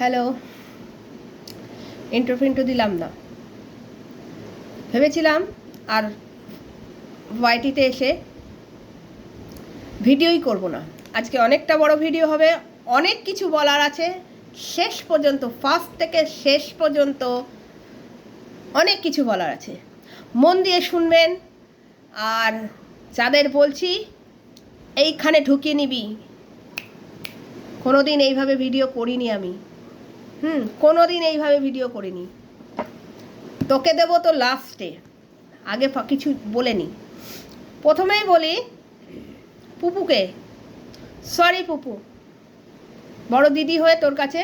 Hello interview into দিলাম না। ভেবেছিলাম আর ওয়াইটিতে এসে ভিডিওই করব না। আজকে অনেকটা বড় ভিডিও হবে। অনেক কিছু বলার আছে। শেষ পর্যন্ত ফার্স্ট থেকে শেষ পর্যন্ত অনেক কিছু বলার আছে। মন দিয়ে শুনবেন। আর যাদের বলছি, এইখানে ঢুকিয়ে নিবি। কোনো দিন এইভাবে ভিডিও করিনি আমি। হুম কোনো দিন এইভাবে ভিডিও করিনি। তোকে দেবো তো লাস্টে আগে কিছু বলেনি প্রথমেই বলি, পুপুকে। সরি পুপু। বড় দিদি হয়ে তোর কাছে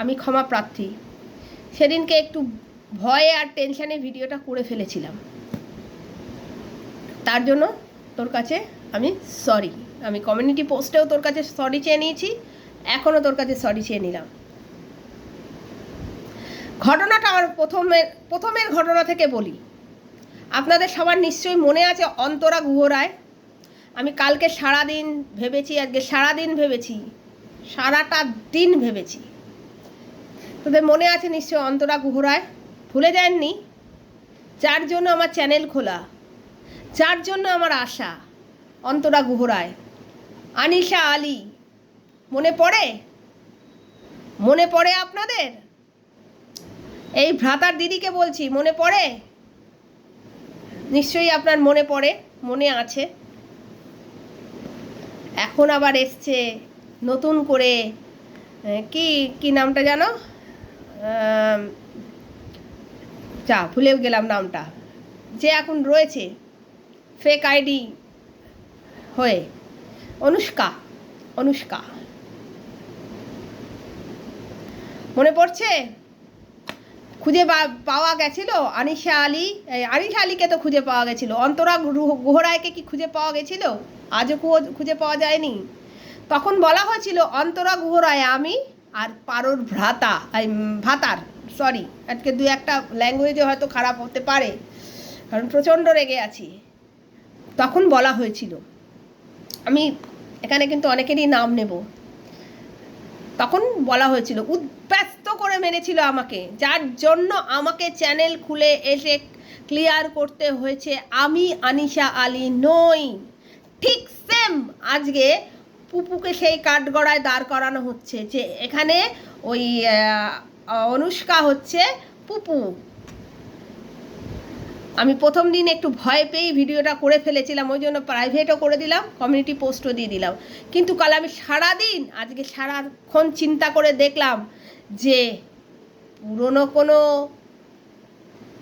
আমি ক্ষমা প্রার্থী। সেদিনকে একটু ভয়ে আর টেনশানে ভিডিওটা করে ফেলেছিলাম। তার জন্য তোর কাছে আমি সরি আমি কমিউনিটি পোস্টেও তোর কাছে সরি চেয়ে নিয়েছি, এখনও তোর কাছে সরি চেয়ে নিলাম। ঘটনাটা আমার প্রথমের প্রথমের ঘটনা থেকে বলি। আপনাদের সবার নিশ্চয়ই মনে আছে অন্তরা গুহরায় আমি কালকে সারাদিন ভেবেছি, আজকে সারাদিন ভেবেছি, সারাটা দিন ভেবেছি। তোদের মনে আছে নিশ্চয়ই অন্তরা গুহরায় ভুলে যাননি? যার জন্য আমার চ্যানেল খোলা, যার জন্য আমার আশা, অন্তরা গুহরায় আনিশা আলী, মনে পড়ে? মনে পড়ে আপনাদের? এই ভ্রাতার দিদিকে বলছি, মনে পড়ে? নিশ্চয়ই আপনার মনে পড়ে, মনে আছে। এখন আবার এসছে নতুন করে কি কি নামটা জানো? যা, ভুলেও গেলাম নামটা। যে এখন রয়েছে ফেক আইডি হয়ে, অনুষ্কা অনুষ্কা। মনে পড়ছে? খুঁজে পাওয়া গেছিল? আনিশা আলী আনিশা আলীকে তো খুঁজে পাওয়া গেছিল। অন্তরা গুহরায়কে কি খুঁজে পাওয়া গেছিল? আজও খুঁজে পাওয়া যায়নি। তখন বলা হয়েছিল, অন্তরা গুহরায় আমি আর পারোর ভ্রাতা ভাতার সরি আজকে দু একটা ল্যাঙ্গুয়েজে হয়তো খারাপ হতে পারে, কারণ প্রচণ্ড রেগে আছি। তখন বলা হয়েছিল, আমি এখানে কিন্তু অনেকেরই নাম নেব। তখন বলা হয়েছিল, উদ্ব্যস্ত করে মেরেছিল আমাকে। যার জন্য আমাকে চ্যানেল খুলে এসে ক্লিয়ার করতে হয়েছে, আমি আনিশা আলী নই। ঠিক সেম আজকে পুপুকে সেই কাঠগড়ায় দাঁড় করানো হচ্ছে যে এখানে ওই অনুষ্কা হচ্ছে পুপু। আমি প্রথম দিন একটু ভয় পেয়েই ভিডিওটা করে ফেলেছিলাম, ওই জন্য প্রাইভেটও করে দিলাম কমিউনিটি পোস্টও দিয়ে দিলাম। কিন্তু কাল আমি সারাদিন, আজকে সারাক্ষণ চিন্তা করে দেখলাম যে পুরনো কোনো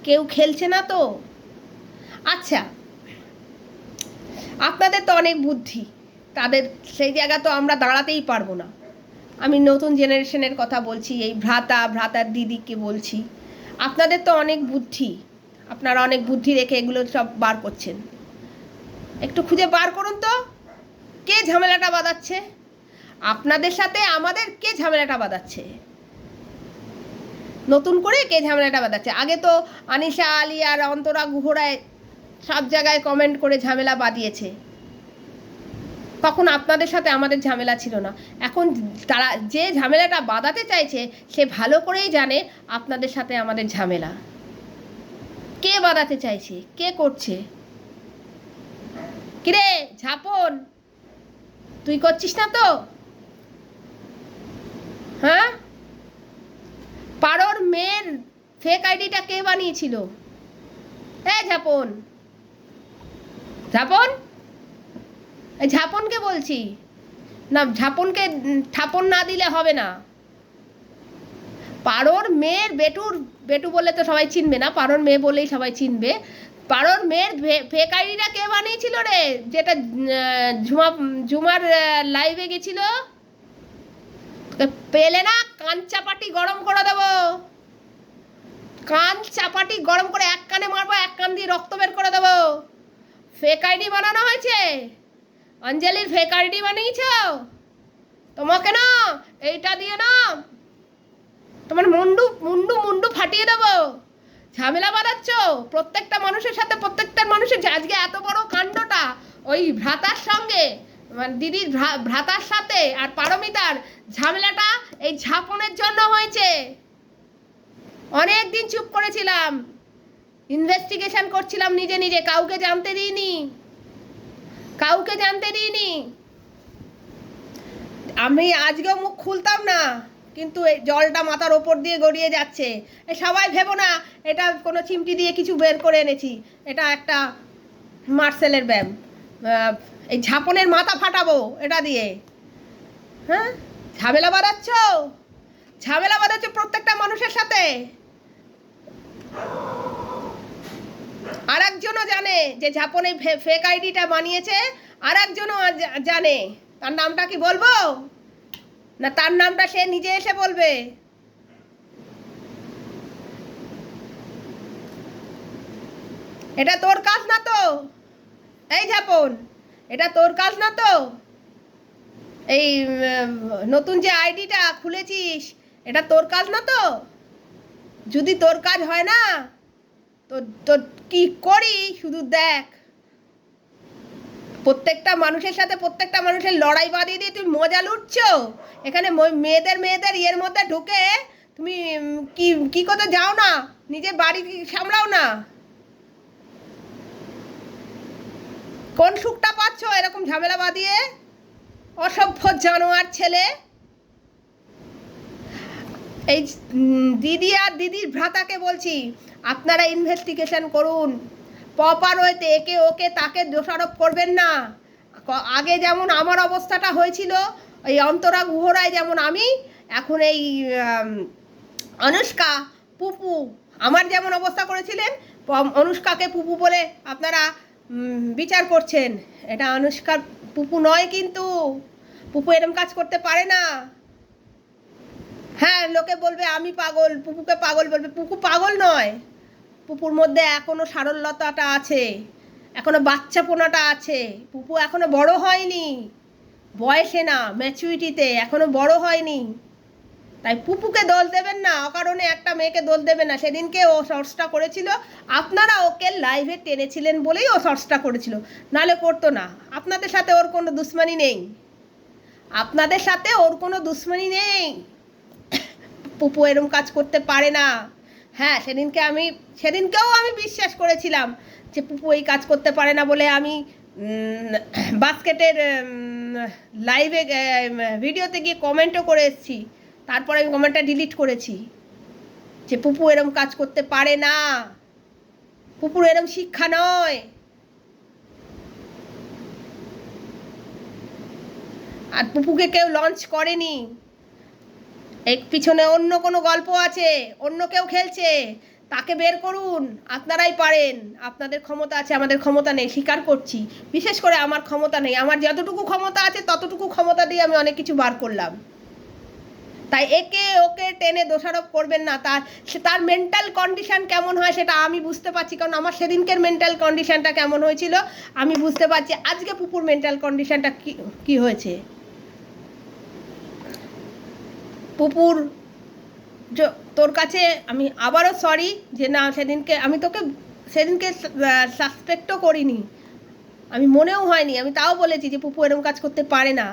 কেউ খেলছে না তো। আচ্ছা আপনাদের তো অনেক বুদ্ধি, তাদের সেই জায়গা তো আমরা দাঁড়াতেই পারব না। আমি নতুন জেনারেশনের কথা বলছি, এই ভ্রাতা, ভ্রাতার দিদিকে বলছি, আপনাদের তো অনেক বুদ্ধি। আপনারা অনেক বুদ্ধি রেখে এগুলো সব বার করছেন। একটু খুঁজে বার করুন তো, কে ঝামেলাটা বাঁধাচ্ছে? আপনাদের সাথে আমাদের কে ঝামেলাটা বাঁধাচ্ছে? নতুন করে কে ঝামেলাটা বাঁধাচ্ছে? আগে তো আনিশা আলী আর অন্তরা গুহরায় সব জায়গায় কমেন্ট করে ঝামেলা বাঁধিয়েছে। তখন আপনাদের সাথে আমাদের ঝামেলা ছিল না। এখন তারা যে ঝামেলাটা বাঁধাতে চাইছে, সে ভালো করেই জানে আপনাদের সাথে আমাদের ঝামেলা। কে বাঁধাতে চাইছে? কে করছে? কিরে, ঝাপন! তুই করছিস না তো? হ্যাঁ? পারোর মেয়ের ফেক আইডিটা কে বানিয়েছিল? এ, ঝাপন! ঝাপন? ঝাপনকে বলছি। না, ঝাপনকে ঠাপন না দিলে হবে না। পারোর মেয়ের বেটুর বেটু বলে তো সবাই চিনবে না, পারোর মেয়ে বলেই সবাই চিনবে। পারোর মেয়ের ফেক আইডিটা কে বানিয়েছিল রে? যেটা ঝুমা, ঝুমার লাইভে গেছিল? পেলে না, কান চাপাটি গরম করে দেবো। কান চাপাটি গরম করে এক কানে মারবো, এক কান দিয়ে রক্ত বের করে দেবো। ফেক আইডি বানানো হয়েছে? অঞ্জলির ফেক আইডি বানিয়েছ? তোমাকে না, এইটা দিয়ে না তোমার মুন্ডু মুন্ডু মুন্ডু ফাটিয়ে দেবো। ঝামেলা বাড়াচ্ছ? প্রত্যেকটা মানুষের সাথে, প্রত্যেকটা মানুষের আজকে এত বড় কাণ্ডটা, ওই ভ্রাতার সঙ্গে মানে দিদির ভ্রাতার সাথে আর পারমিতার ঝামেলাটা এই ঝাপনের জন্য হয়েছে। অনেক দিন চুপ করেছিলাম। ইনভেস্টিগেশন করছিলাম নিজে নিজে, কাউকে জানতে দিইনি। কাউকে জানতে দিইনি। আমি আজকেও মুখ খুলতাম না। কিন্তু এই জলটা মাথার ওপর দিয়ে গড়িয়ে যাচ্ছে। সবাই ভেবো না, এটা কোনো চিমটি দিয়ে কিছু বের করে এনেছি। এটা একটা মার্সেলের ব্যায়াম। এই ঝাপনের মাথা ফাটাবো এটা দিয়ে। হ্যাঁ? ঝামেলা বাঁধাচ্ছ? ঝামেলা বাঁধাচ্ছ প্রত্যেকটা মানুষের সাথে? আর একজনও জানে যে ঝাপনে ফেক আইডিটা বানিয়েছে আর একজনও জানে। তার নামটা কি বলব? না, তার নামটা সে নিজে এসে বলবে। এটা তোর কাজ না তো? এই ঝাপন, এটা তোর কাজ না তো? এই নতুন যে আইডিটা খুলেছিস, এটা তোর কাজ না তো? যদি তোর কাজ হয় না, তো তোর কি করি? শুধু দেখ। প্রত্যেকটা মানুষের সাথে প্রত্যেকটা মানুষের লড়াই বাঁধিয়ে দিয়ে তুমি মজা লুটছো? এখানে মেয়েদের মেয়েদের ইয়ের মধ্যে ঢুকে তুমি কি কি করতে যাও না? নিজের বাড়ি সামলাও না? কোন সুখটা পাচ্ছ এরকম ঝামেলা বাঁধিয়ে? অসভ্য জানোয়ার ছেলে। এই দিদি আর দিদির ভ্রাতাকে বলছি, আপনারা ইনভেস্টিগেশন করুন। প্রপার ওয়েতে একে ওকে তাকে দোষারোপ করবেন না। আগে যেমন আমার অবস্থাটা হয়েছিল, এই অন্তরা গুহরায় যেমন আমি, এখন এই অনুষ্কা, পুপু, আমার যেমন অবস্থা করেছিলেন অনুষ্কাকে পুপু বলে আপনারা বিচার করছেন। এটা অনুষ্কার পুপু নয় কিন্তু, পুপু এরম কাজ করতে পারে না। হ্যাঁ লোকে বলবে আমি পাগল, পুপুকে পাগল বলবে, পুপু পাগল নয়। পুপুর মধ্যে এখনও সারল্যতাটা আছে, এখনও বাচ্চাপোনাটা আছে। পুপু এখনও বড় হয়নি। বয়সে না ম্যাচুরিটিতে এখনও বড় হয়নি। তাই পুপুকে দোল দেবেন না, অকারণে একটা মেয়েকে দোল দেবেন না। সেদিনকে ও শর্টসটা করেছিল। আপনারা ওকে লাইভে টেনেছিলেন বলেই ও শর্টসটা করেছিল। নাহলে করতো না। আপনাদের সাথে ওর কোনো দুশ্মনী নেই। আপনাদের সাথে ওর কোনো দুশ্মনী নেই। পুপু এরম কাজ করতে পারে না। হ্যাঁ সেদিনকে আমি, সেদিনকেও আমি বিশ্বাস করেছিলাম যে পুপু এই কাজ করতে পারে না বলে আমি বাস্কেটের লাইভে ভিডিওতে গিয়ে কমেন্টও করে এসেছি। তারপরে আমি কমেন্টটা ডিলিট করেছি। যে পুপু এরম কাজ করতে পারে না। পুপুর এরম শিক্ষা নয়। আর পুপুকে কেউ লঞ্চ করেনি। এর পিছনে অন্য কোনো গল্প আছে? অন্য কেউ খেলছে? তাকে বের করুন। আপনারাই পারেন। আপনাদের ক্ষমতা আছে, আমাদের ক্ষমতা নেই, স্বীকার করছি। বিশেষ করে আমার ক্ষমতা নেই। আমার যতটুকু ক্ষমতা আছে, ততটুকু ক্ষমতা দিয়ে আমি অনেক কিছু বার করলাম। তাই একে ওকে টেনে দোষারোপ করবেন না। তার, সে, তার মেন্টাল কন্ডিশন কেমন হয় সেটা আমি বুঝতে পারছি। কারণ আমার সেদিনকের মেন্টাল কন্ডিশনটা কেমন হয়েছিল, আমি বুঝতে পারছি। আজকে পুপুর মেন্টাল কন্ডিশনটা কি কি হয়েছে? পুপুর তোর কাছে আমি আবারও সরি যে না, সেদিনকে, আমি তোকে সেদিনকে সাসপেক্টও করিনি। আমি মনেও হয়নি, আমি তাও বলেছি যে পুপু এরকম কাজ করতে পারে না।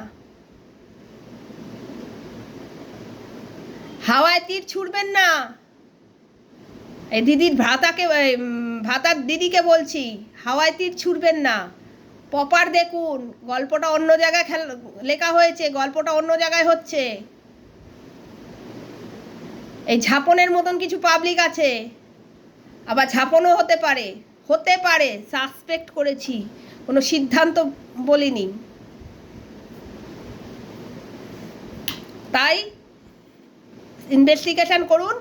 হাওয়ায় তীর ছুড়বেন না। এই দিদির ভ্রাতাকে ভ্রাতার দিদিকে বলছি, হাওয়ায় তীর ছুড়বেন না। পপার দেখুন, গল্পটা অন্য জায়গায় লেখা হয়েছে, গল্পটা অন্য জায়গায় হচ্ছে। এই ঝাপনের মতন কিছু পাবলিক আছে। আবার ঝাপনও হতে পারে। হতে পারে সাসপেক্ট করেছি। কোনো সিদ্ধান্ত বলিনি। তাই ইনভেস্টিগেশন করুন।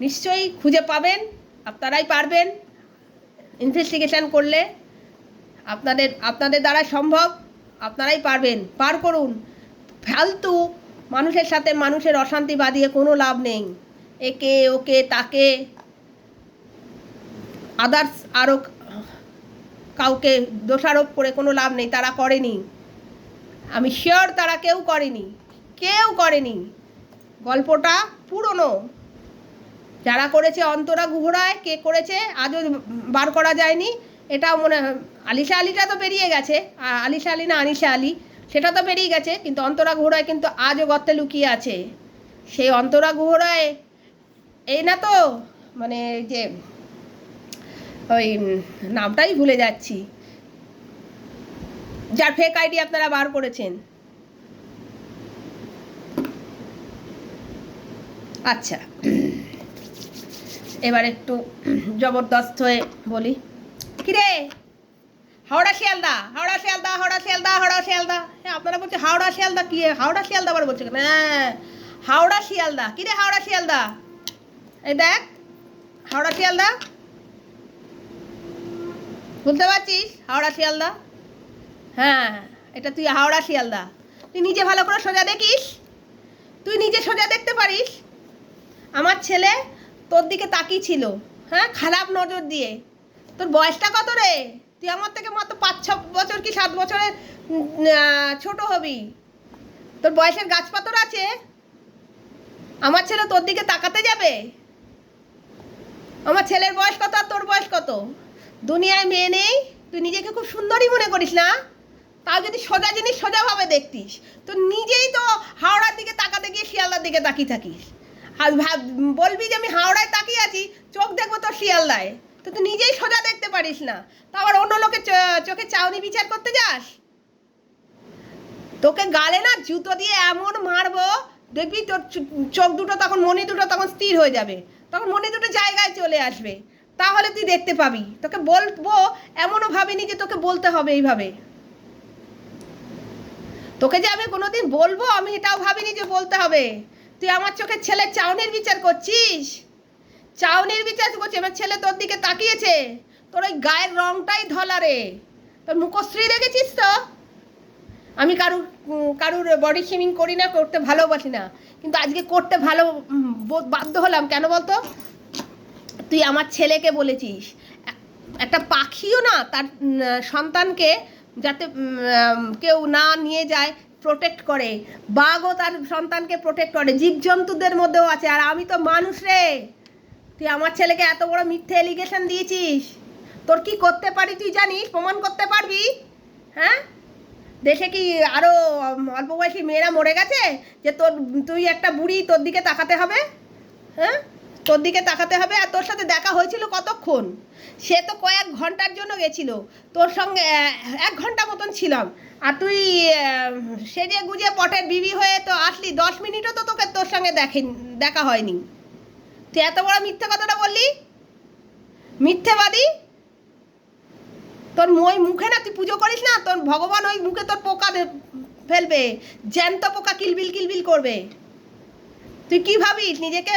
নিশ্চয়ই খুঁজে পাবেন, আপনারাই পারবেন ইনভেস্টিগেশন করলে। আপনাদের আপনাদের দ্বারা সম্ভব, আপনারাই পারবেন। পার করুন। ফালতু মানুষের সাথে মানুষের অশান্তি বাঁধিয়ে কোনো লাভ নেই। একে, ওকে, তাকে। আদার্স আরও কাউকে দোষারোপ করে কোনো লাভ নেই, তারা করেনি। আমি শিওর তারা কেউ করেনি কেউ করেনি। গল্পটা পুরনো। যারা করেছে অন্তরা গুহরায়, কে করেছে, আজও বার করা যায়নি। এটাও মনে আলিশা আলিটা তো বেরিয়ে গেছে। আলিশা আলি না আনিশা আলি, সেটা তো বেরিয়ে গেছে, কিন্তু অন্তরা গুহরায় কিন্তু আজও গর্তে লুকিয়ে আছে। সেই অন্তরা ঘোড়ায় এই না তো মানে যে, ওই নামটাই ভুলে যাচ্ছি। যার ফেক আইডি আপনারা বার করেছেন। আচ্ছা এবার একটু জবরদস্ত হয়ে বলি। কিরে? হাওড়া শিয়ালদা হাওড়া শিয়ালদা হাওড়া শিয়ালদা হাওড়া শিয়ালদা। হ্যাঁ আপনারা বলছে হাওড়া শিয়ালদা কি? হাওড়া শিয়ালদা আবার বলছে হ্যাঁ হাওড়া শিয়ালদা। কিরে হাওড়া শিয়ালদা? এই দেখ, হাওড়া শিয়ালদা। বুঝতে পারছিস? হাওড়া শিয়ালদা। হ্যাঁ এটা তুই হাওড়া শিয়ালদা। তুই নিজে ভালো করে সোজা দেখিস। তুই নিজে সোজা দেখতে পারিস। আমার ছেলে তোর দিকে তাকিয়ে ছিল হ্যাঁ খারাপ নজর দিয়ে। তোর বয়সটা কত রে? তুই আমার থেকে মাত্র পাঁচ, ছ বছর কি সাত বছরের ছোট হবি? তোর বয়সের গাছপাতর আছে? আমার ছেলে তোর দিকে তাকাতে যাবে? আমার ছেলের বয়স কত আর তোর বয়স কত? দুনিয়ায় মেয়ে নেই, তুই নিজেকে খুব সুন্দরই মনে করিস না? তাও যদি সোজা জিনিস সোজাভাবে দেখতিস, তো নিজেই তো হাওড়ার দিকে তাকাতে গিয়ে শিয়ালদার দিকে তাকিয়ে থাকিস। আর ভাব, বলবি যে আমি হাওড়ায় তাকিয়ে আছি, চোখ দেখব তোর শিয়ালদায়। তো তুই নিজেই সোজা দেখতে পারিস না। তো আবার অন্য লোকের চোখে চাউনি বিচার করতে যাস? তোকে গালে না জুতো দিয়ে এমন মারবো, দেখবি তোর চোখ দুটো তখন, মনি দুটো তখন স্থির হয়ে যাবে। তখন মনে দুটো জায়গায় চলে আসবে। তাহলে তুই দেখতে পাবি। তোকে বলব, এমনও ভাবিনি যে তোকে বলতে হবে এইভাবে। তোকে যে আমি কোনোদিন বলব, আমি এটাও ভাবিনি যে বলতে হবে। তুই আমার চোখের ছেলে চাউনির বিচার করছিস? চাউনির বিচার করছিস আমার ছেলে তোর দিকে তাকিয়েছে। তোর ওই গায়ের রংটাই ধলা রে তোর মুখশ্রী দেখেছিস তো? আমি কারুর কারুর বডি শেমিং করি না, করতে ভালোবাসি না। কিন্তু আজকে করতে ভালো বোধ- বাধ্য হলাম। কেন বলতো? তুই আমার ছেলেকে বলেছিস। একটা পাখিও না, তার সন্তানকে যাতে কেউ না নিয়ে যায় প্রোটেক্ট করে। বাঘও তার সন্তানকে প্রোটেক্ট করে। জীবজন্তুদের মধ্যেও আছে। আর আমি তো মানুষ রে। তুই আমার ছেলেকে এত বড় মিথ্যে এলিগেশন দিয়েছিস। তোর কি করতে পারি তুই জানিস? প্রমাণ করতে পারবি? হ্যাঁ? দেশে কি আরও অল্প বয়সী মেয়েরা মরে গেছে? যে তোর, তুই একটা বুড়ি, তোর দিকে তাকাতে হবে। হ্যাঁ? তোর দিকে তাকাতে হবে আর তোর সাথে দেখা হয়েছিল কতক্ষণ? সে তো কয়েক ঘণ্টার জন্য গেছিল। তোর সঙ্গে এক ঘণ্টা মতন ছিলাম। আর তুই সেজে গুজে পটের বিবি হয়ে তো আসলি। দশ মিনিটও তো তোকে তোর সঙ্গে দেখেন, দেখা হয়নি। তুই এত বড় মিথ্যে কথাটা বললি? মিথ্যেবাদী? তোর ওই মুখে না, তুই পুজো করিস না? তোর ভগবান ওই মুখে তোর পোকা ফেলবে। জ্যান্ত পোকা কিলবিল কিলবিল করবে। তুই কি ভাবিস? নিজেকে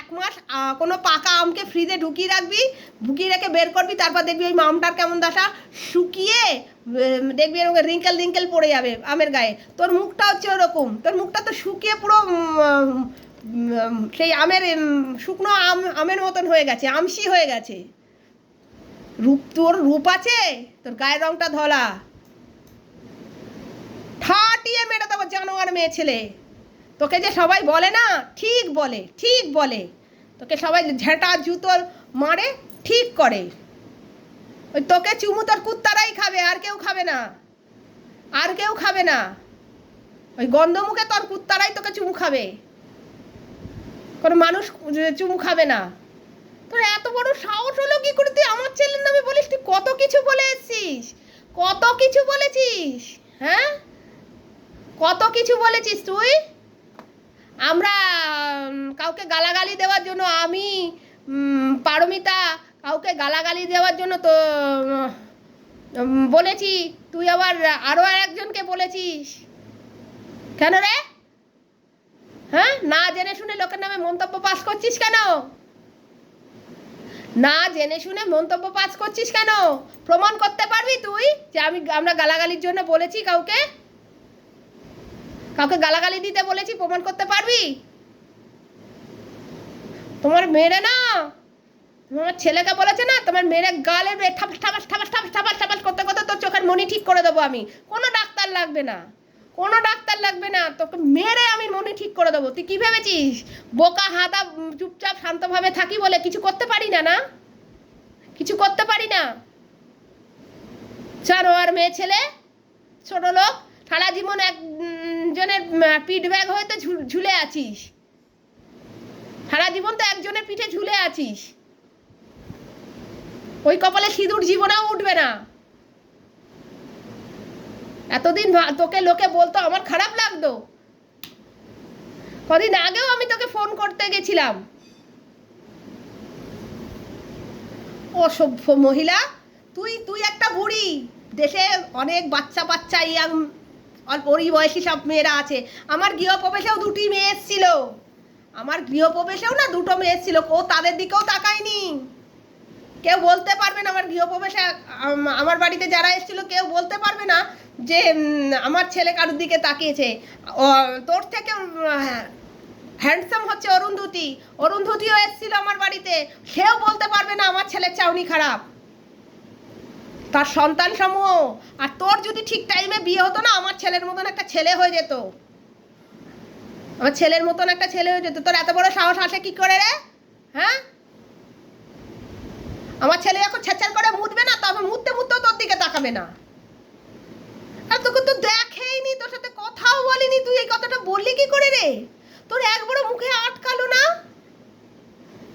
এক মাস কোনো পাকা আমকে ফ্রিজে ঢুকিয়ে রাখবি, ঢুকিয়ে রেখে বের করবি, তারপর দেখবি ওই আমটার কেমন দশা শুকিয়ে দেখবি এরকম রিঙ্কেল রিঙ্কেল পড়ে যাবে আমের গায়ে। তোর মুখটা হচ্ছে ওরকম। তোর মুখটা তো শুকিয়ে পুরো সেই আমের শুকনো আম আমের মতন হয়ে গেছে আমসি হয়ে গেছে। রূপ তোর রূপ আছে? তোর গায়ের রংটা ধলা। ঠাটিয়ে মেরে দেবো জানোয়ার মেয়ে ছেলে। তোকে যে সবাই বলে না, ঠিক বলে ঠিক বলে। তোকে সবাই ঝেঁটা জুতোর মারে, ঠিক করে। ওই তোকে চুমু তোর কুত্তারাই খাবে, আর কেউ খাবে না। আর কেউ খাবে না। ওই গন্ধমুখে তোর কুত্তারাই তোকে চুমু খাবে। কোনো মানুষ চুমু খাবে না। তোর এত বড় সাহস হলো কি করে? তুই আমার ছেলের নামে বলিস, তুই কত কিছু বলে এসছিস? কত কিছু বলেছিস? হ্যাঁ? কত কিছু বলেছিস তুই? আমরা কাউকে গালাগালি দেওয়ার জন্য আমি পারমিতা, কাউকে গালাগালি দেওয়ার জন্য তো বলেছি। তুই আবার আরও একজনকে বলেছিস। কেন রে? হ্যাঁ? না জেনে শুনে লোকের নামে মন্তব্য পাস করছিস কেন? না জেনে শুনে মন্তব্য পাস করছিস কেন প্রমাণ করতে পারবি তুই যে আমি আমরা গালাগালির জন্য বলেছি কাউকে কাউকে গালাগালি দিতে বলেছি প্রমাণ করতে পারবি তোমার মেয়েরে না তোমার ছেলেকে বলেছে না তোমার মেয়েরে গালে ঠাপাস ঠাপাস ঠাপাস ঠাপাস ঠাপাস ঠাপাস করতে করতে তোর চোখের মনি ঠিক করে দেবো আমি কোনো ডাক্তার লাগবে না কোনো ডাক্তার লাগবে না। তোকে মেরে আমি মনে ঠিক করে দেবো। তুই কি ভেবেছিস? বোকা হাতা চুপচাপ, শান্তভাবে থাকি বলে কিছু করতে পারি না না? কিছু করতে পারি না? জানোয়ার মেয়ে ছেলে, ছোট লোক, সারা জীবন একজনের পিঠ ব্যাগ হয়ে তো ঝুলে আছিস। সারা জীবন তো একজনের পিঠে ঝুলে আছিস। ওই কপালে সিঁদুর জীবনেও উঠবে না। এতদিন তোকে লোকে বলতো আমার খারাপ লাগতো। কদিন আগেও আমি তোকে ফোন করতে গেছিলাম। অসভ্য মহিলা, তুই তুই একটা বুড়ি। দেশে অনেক বাচ্চা বাচ্চা, ইয়াং ওরই বয়সী সব মেয়েরা আছে। আমার গৃহপ্রবেশেও দুটি মেয়ে এসেছিল। আমার গৃহপ্রবেশেও না দুটো মেয়ে এসেছিল, ও তাদের দিকেও তাকায়নি। কেউ বলতে পারবে না, আমার গৃহপ্রবেশে, আম- আমার বাড়িতে যারা এসেছিল কেউ বলতে পারবে না যে আমার ছেলে কারোর দিকে তাকিয়েছে। তোর থেকে হ্যান্ডসাম হচ্ছে অরুন্ধতী অরুন্ধতীও এসেছিল আমার বাড়িতে। সেও বলতে পারবে না আমার ছেলের চাউনি খারাপ। তার সন্তান সমূহ আর তোর যদি ঠিক টাইমে বিয়ে হতো না, আমার ছেলের মতন একটা ছেলে হয়ে যেত। আমার ছেলের মতন একটা ছেলে হয়ে যেত। তোর এত বড় সাহস আসে কি করে রে? হ্যাঁ? আমার ছেলে যখন ছেঁচার করে মুতবে না তখন মুততে মুততেও তোর দিকে তাকাবে না। আর তোকে তো দেখেইনি, তোর সাথে কথাও বলিনি, তুই এই কথাটা বললি কি করে রে? তোর এক একবারও মুখে আটকালো না?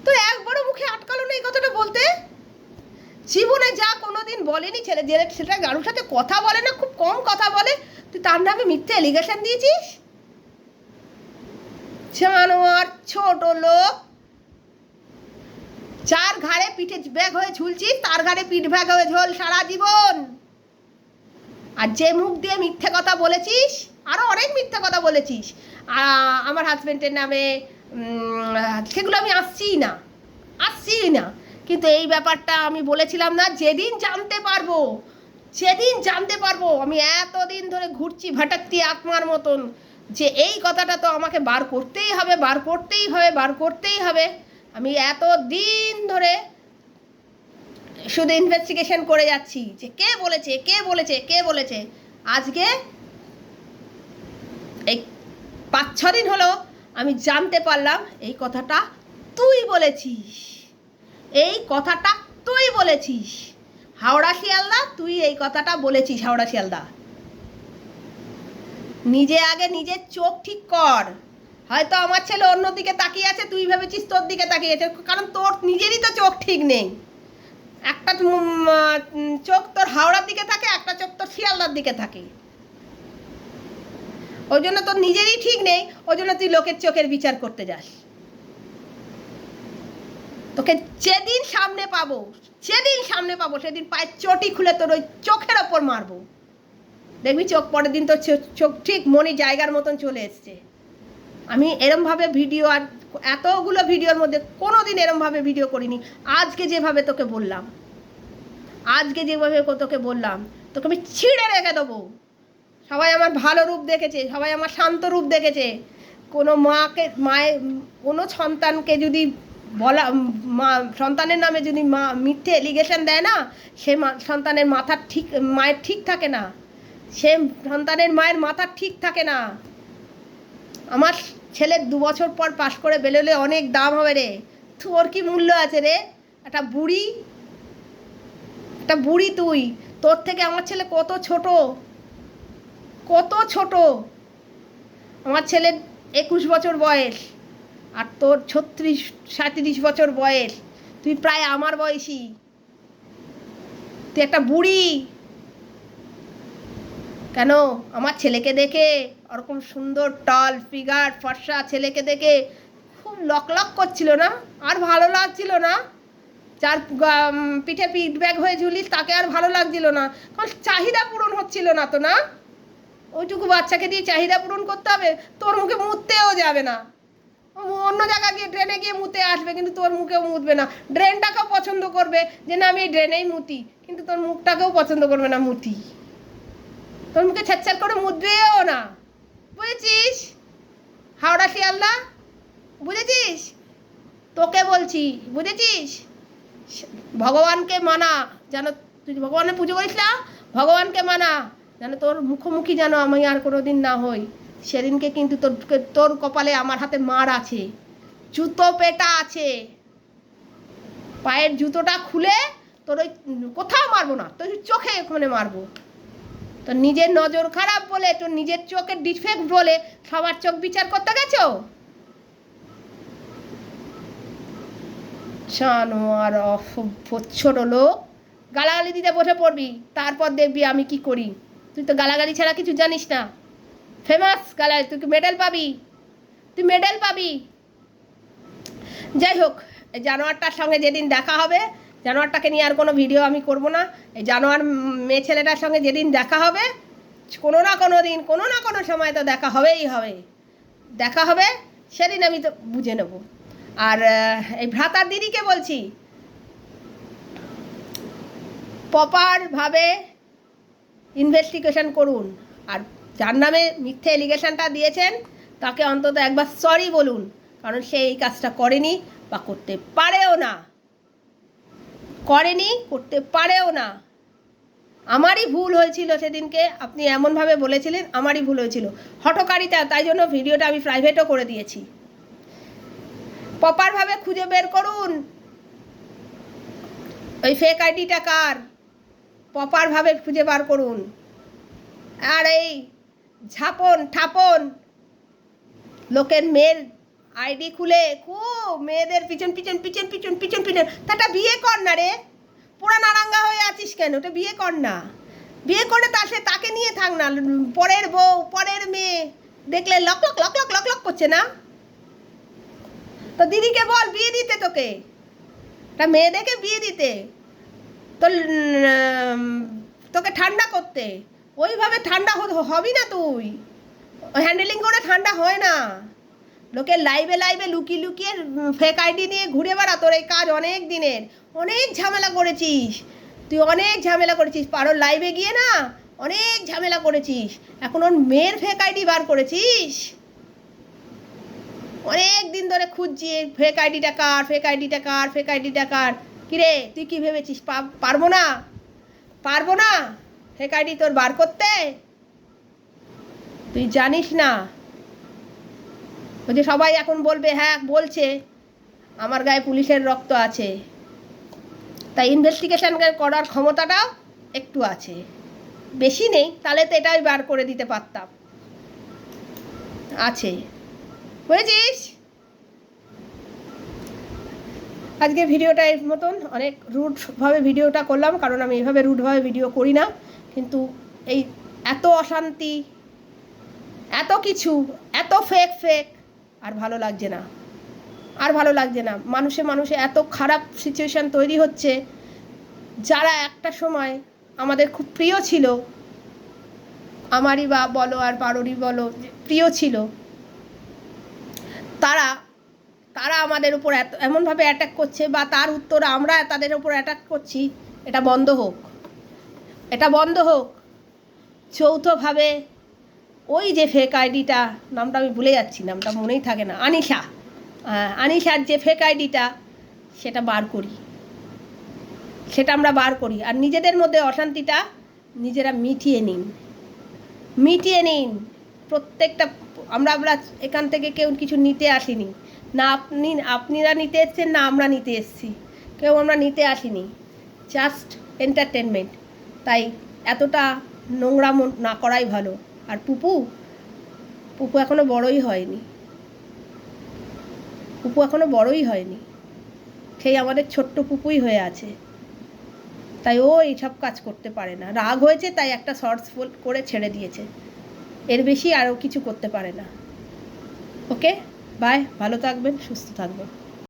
তোর এক একবারও মুখে আটকালো না এই কথাটা বলতে? জীবনে যা কোনোদিন বলেনি, ছেলে যে সেটা কারোর সাথে কথা বলে না, খুব কম কথা বলে, তুই তার নামে মিথ্যে এলিগেশন দিয়েছিস? জানোয়ার ছোট লোক ঘাড়ে পিঠে ব্যাগ হয়ে ঝুলছিস, তার ঘাড়ে পিঠ ব্যাগ হয়ে ঝোল সারা জীবন। আর যে মুখ দিয়ে মিথ্যে কথা বলেছিস আরও অনেক মিথ্যে কথা বলেছিস। আমার হাজব্যান্ডের নামে সেগুলো আমি আসছিই না আসছিই না। কিন্তু এই ব্যাপারটা আমি বলেছিলাম না, যেদিন জানতে পারব, যেদিন জানতে পারব, আমি এতদিন ধরে ঘুরছি ভাটাক্তি আত্মার মতন যে এই কথাটা তো আমাকে বার করতেই হবে, বার করতেই হবে, বার করতেই হবে। আমি এত দিন ধরে শুধু ইনভেস্টিগেশন করে যাচ্ছি যে কে বলেছে কে বলেছে কে বলেছে। আজকে এই পাঁচ, ছ দিন হলো আমি জানতে পারলাম এই কথাটা তুই বলেছিস। এই কথাটা তুই বলেছিস। হাওড়া শিয়ালদা, তুই এই কথাটা বলেছিস, হাওড়া শিয়ালদা। নিজে আগে নিজের চোখ ঠিক কর। হয়তো আমার ছেলে অন্য দিকে তাকিয়ে আছে, তুই ভেবেছিস তোর দিকে তাকিয়ে আছে, কারণ তোর নিজেরই তো চোখ ঠিক নেই। একটা চোখ তোর হাওড়ার দিকে থাকে, একটা চোখ তোর শিয়ালদার দিকে থাকে। ওই জন্য তোর নিজেরই ঠিক নেই, ওই জন্য তুই লোকের চোখের বিচার করতে যাস। তোকে যেদিন সামনে পাবো, যেদিন সামনে পাবো, সেদিন পায়ের চটি খুলে তোর ওই চোখের ওপর মারবো। দেখবি চোখ, পরের দিন তোর চোখ ঠিক মনি জায়গার মতন চলে এসছে। আমি এরমভাবে ভিডিও আর এতগুলো ভিডিওর মধ্যে কোনো দিন এরমভাবে ভিডিও করিনি। আজকে যেভাবে তোকে বললাম, আজকে যেভাবে তোকে বললাম, তোকে আমি ছিঁড়ে রেখে দেবো। সবাই আমার ভালো রূপ দেখেছে, সবাই আমার শান্ত রূপ দেখেছে। কোনো মাকে মায়ের কোনো সন্তানকে যদি বলা, মা, সন্তানের নামে যদি মা মিথ্যে এলিগেশন দেয় না, সে সন্তানের মাথার ঠিক, মায়ের ঠিক থাকে না। সে সন্তানের মায়ের মাথার ঠিক থাকে না। আমার ছেলের দু বছর পর পাশ করে বেরোলে অনেক দাম হবে রে। তোর কি মূল্য আছে রে? একটা বুড়ি? একটা বুড়ি তুই। তোর থেকে আমার ছেলে কত ছোট? কত ছোট? আমার ছেলের একুশ বছর বয়স আর তোর ছত্রিশ, সাঁত্রিশ বছর বয়স। তুই প্রায় আমার বয়সী। তুই একটা বুড়ি? কেন? আমার ছেলেকে দেখে ওরকম সুন্দর টল ফিগার ফর্সা ছেলেকে দেখে খুব লক লক করছিল না? আর ভালো লাগছিল না? যার পিঠে পিঠ ব্যাগ হয়ে ঝুলিস তাকে আর ভালো লাগছিল না। কারণ চাহিদা পূরণ হচ্ছিল না তো না? ওইটুকু বাচ্চাকে দিয়ে চাহিদা পূরণ করতে হবে, তোর মুখে মুততেও যাবে না। অন্য জায়গায় গিয়ে ড্রেনে গিয়ে মুতে আসবে, কিন্তু তোর মুখেও মুতবে না। ড্রেনটাকেও পছন্দ করবে যে, না, আমি এই ড্রেনেই মুতি। কিন্তু তোর মুখটাকেও পছন্দ করবে না মুতি। তোর মুখে ছ্যাচ্ছার করে মুদবেও না। বুঝেছিস? হাওড়া শিয়ালদা? বুঝেছিস? তোকে বলছি, বুঝেছিস? ভগবানকে মানা, যেন তুই ভগবানের পুজো করিস না, ভগবানকে মানা, যেন তোর মুখোমুখি যেন আমি আর কোনো দিন না হই। সেদিনকে কিন্তু তোর তোর কপালে আমার হাতে মার আছে, জুতো পেটা আছে। পায়ের জুতোটা খুলে তোর ওই, কোথাও মারবো না, তোর চোখে ওখানে মারবো। তো নিজের নজর খারাপ বলে, তো নিজের চোখের ডিফেক্ট বলে সবার চোখ বিচার করতে গেছো? জানোয়ার অসভ্য ছোট লোক, গালাগালি দিতে বসে পড়বি, তারপর দেখবি আমি কি করি। তুই তো গালাগালি ছাড়া কিছু জানিস না। ফেমাস গালাগালি, তুই মেডেল পাবি? তুই মেডেল পাবি? যাই হোক জানোয়ারটার সঙ্গে যেদিন দেখা হবে জানোয়ারটাকে নিয়ে আর কোনো ভিডিও আমি করব না। এই জানোয়ার মেয়ে ছেলেটার সঙ্গে যেদিন দেখা হবে, কোনো না কোনো দিন, কোনো না কোনো সময় তো দেখা হবেই হবে। দেখা হবে, সেদিন আমি তো বুঝে নেব। আর এই ভ্রাতার দিদিকে বলছি প্রপারভাবে ইনভেস্টিগেশন করুন। আর যার নামে মিথ্যে এলিগেশনটা দিয়েছেন, তাকে অন্তত একবার সরি বলুন, কারণ সে এই কাজটা করেনি বা করতে পারেও না। করেনি, করতে পারেও না। আমারই ভুল হয়েছিল সেদিনকে, আপনি এমনভাবে বলেছিলেন, আমারই ভুল হয়েছিল। হটকারিতা তাই জন্য ভিডিওটা আমি প্রাইভেটও করে দিয়েছি। প্রপারভাবে খুঁজে বের করুন। ওই ফেক আইডিটা কার? প্রপারভাবে খুঁজে বার করুন। আর এই ঝাপন, ঠাপন, লোকের মেয়ের আইডি খুলে, খুব মেয়েদের পিছন পিছন পিছন পিছন পিছন পিছন। তাটা বিয়ে কর না রে। পুরা নারাঙ্গা হয়ে আছিস কেন? ওটা বিয়ে কর না। বিয়ে করে তা সে তাকে নিয়ে থাক না। পরের বউ, পরের মেয়ে। দেখলে lock lock lock lock lock lock করছে না? তো দিদিকে বল, বিয়ে দিতে তোকে? তা মেয়ে দেখে বিয়ে দিতে? তো তোকে ঠান্ডা করতে? ওইভাবে ঠান্ডা হবি না তুই? হ্যান্ডেলিং করে ঠান্ডা হয় না। লোকের লাইভে লাইভে লুকিয়ে লুকিয়ে ফেক আইডি নিয়ে ঘুরে বেড়া তোর এই কাজ অনেক দিনের। অনেক ঝামেলা করেছিস। তুই অনেক ঝামেলা করেছিস। পারো লাইভে গিয়ে না অনেক ঝামেলা করেছিস। এখন ওর মেয়ের ফেক আইডি বার করেছিস? অনেক দিন ধরে খুঁজছি ফেক আইডিটা কার ফেক আইডিটা কার ফেক আইডিটা কার? কিরে, তুই কি ভেবেছিস? পারব না? পারব না? ফেক আইডি তোর বার করতে? তুই জানিস না। ওই যে সবাই এখন বলবে হ্যাঁ বলছে, আমার গায়ে পুলিশের রক্ত আছে। তাই ইনভেস্টিগেশন করার ক্ষমতাটাও একটু আছে। বেশি নেই, তাহলে তো এটাই বার করে দিতে পারতাম। আছে। বুঝেছিস? আজকে ভিডিওটা এর মতন। অনেক রুটভাবে ভিডিওটা করলাম, কারণ আমি এভাবে রুটভাবে ভিডিও করি না। কিন্তু এই এত অশান্তি, এত কিছু, এত ফেক ফেক আর ভালো লাগছে না। আর ভালো লাগছে না। মানুষে মানুষে এত খারাপ সিচুয়েশান তৈরি হচ্ছে, যারা একটা সময় আমাদের খুব প্রিয় ছিল, আমারই বা বলো আর পারোরই বলো প্রিয় ছিল, তারা তারা আমাদের উপর এত, এমনভাবে অ্যাটাক করছে বা তার উত্তর আমরা তাদের উপর অ্যাটাক করছি, এটা বন্ধ হোক। এটা বন্ধ হোক। চৌথভাবে ওই যে ফেক আইডিটা নামটা আমি ভুলে যাচ্ছি নামটা মনেই থাকে না আনিশা। আহ, আনিশার যে ফেক আইডিটা সেটা বার করি। সেটা আমরা বার করি। আর নিজেদের মধ্যে অশান্তিটা নিজেরা মিটিয়ে নিন। মিটিয়ে নিন। প্রত্যেকটা আমরা আমরা এখান থেকে কেউ কিছু নিতে আসিনি। না আপনি আপনারা নিতে এসছেন না আমরা নিতে এসছি। কেউ আমরা নিতে আসিনি। জাস্ট এন্টারটেনমেন্ট তাই এতটা নোংরাম না করাই ভালো। আর পুপু? পুপু এখনও বড়ই হয়নি। পুপু এখনও বড়ই হয়নি। সেই আমাদের ছোট্ট পুপুই হয়ে আছে। তাই ও এইসব কাজ করতে পারে না। রাগ হয়েছে, তাই একটা শর্টস করে ছেড়ে দিয়েছে। এর বেশি আরও কিছু করতে পারে না। ওকে বাই ভালো থাকবেন, সুস্থ থাকবেন।